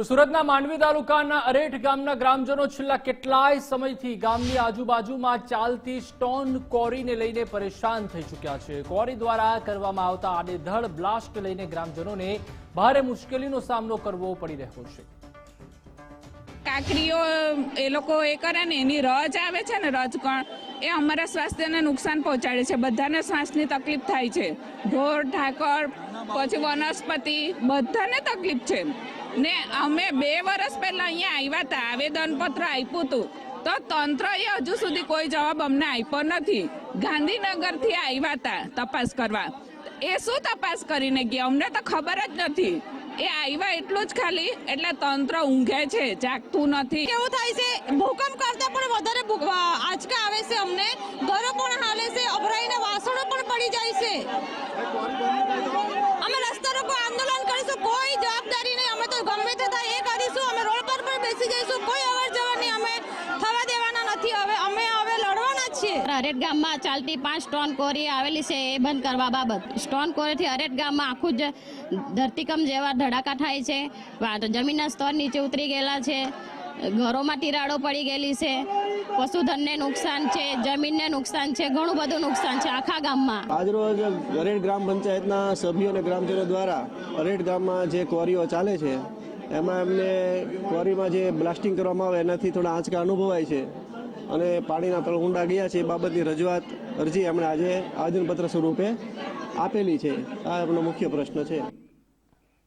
તો સુરતના માંડવી તાલુકાના અરેઠ ગામના ગ્રામજનો છેલ્લા કેટલાય સમયથી ગામની આજુબાજુમાં ચાલતી સ્ટોન કોરીને લઈને પરેશાન થઈ ચૂક્યા છે. કોરી દ્વારા કરવામાં આવતા આડેધડ બ્લાસ્ટ લઈને ગ્રામજનોને ભારે મુશ્કેલીનો સામનો કરવો પડી રહ્યો છે. કાકરીઓ એ લોકો એ કરે ને, એની રજ આવે છે ને રજકણ એ અમારા સ્વાસ્થ્યને નુકસાન પહોંચાડે છે. બધાને શ્વાસની તકલીફ થાય છે. ઢોર ઠાકર પછી વનસ્પતિ, બધાને તકલીફ છે. ને અમે બે વર્ષ પહેલાં અહીંયા આવ્યા હતા, આવેદનપત્ર આપ્યું હતું. તો તંત્રએ હજુ સુધી કોઈ જવાબ અમને આપ્યો નથી. ગાંધીનગરથી આવ્યા હતા, તપાસ કરવા. એ શું તપાસ કરીને ગયા? અમને તો ખબર જ નથી. એ આવ્યા એટલું જ ખાલી, એટલે તંત્ર ઊંઘે છે, જાગતું નથી. કેવું થાય છે? ભૂકંપ કરતા પણ વધારે આંચકા આવે છે અમને. ઘરો પણ હાલે છે, અભરાઈને વાસણો પણ પડી જાય છે. અમે રસ્તા રોકો આંદોલન કરીશું, કોઈ જવાબદારી નહીં. અમે તો ગમે તે થાય એ કરીશું. અમે રોડ પર પણ બેસી જઈશું. કોઈ અવર જવર નહીં. અમે થવા દેવાના નથી. હવે અમે છીએ હરેટ ગામમાં ચાલતી પાંચ સ્ટોન કોરી આવેલી છે એ બંધ કરવા બાબત. સ્ટોન કોરીથી હરેટ ગામમાં આખું જ ધરતીકંપ જેવા ધડાકા થાય છે. જમીનના સ્તર નીચે ઉતરી ગયેલા છે. ઘરોમાં તિરાડો પડી ગયેલી છે. પશુધનને નુકસાન છે જમીનને નુકસાન છે ઘણું બધું નુકસાન છે આખા ગામમાં. આજરોજ અરેડ ગ્રામ પંચાયતના સભ્યો અને ગ્રામજનો દ્વારા અરેડ ગામમાં જે ક્વોરીઓ ચાલે છે એમાં એમને ક્વોરીમાં જે બ્લાસ્ટિંગ કરવામાં આવે એનાથી થોડા આંચકા અનુભવાય છે. અને પાણીના તળ ગયા છે. એ બાબતની રજૂઆત અરજી એમણે આજે આવેદનપત્ર સ્વરૂપે આપેલી છે. આ એમનો મુખ્ય પ્રશ્ન છે.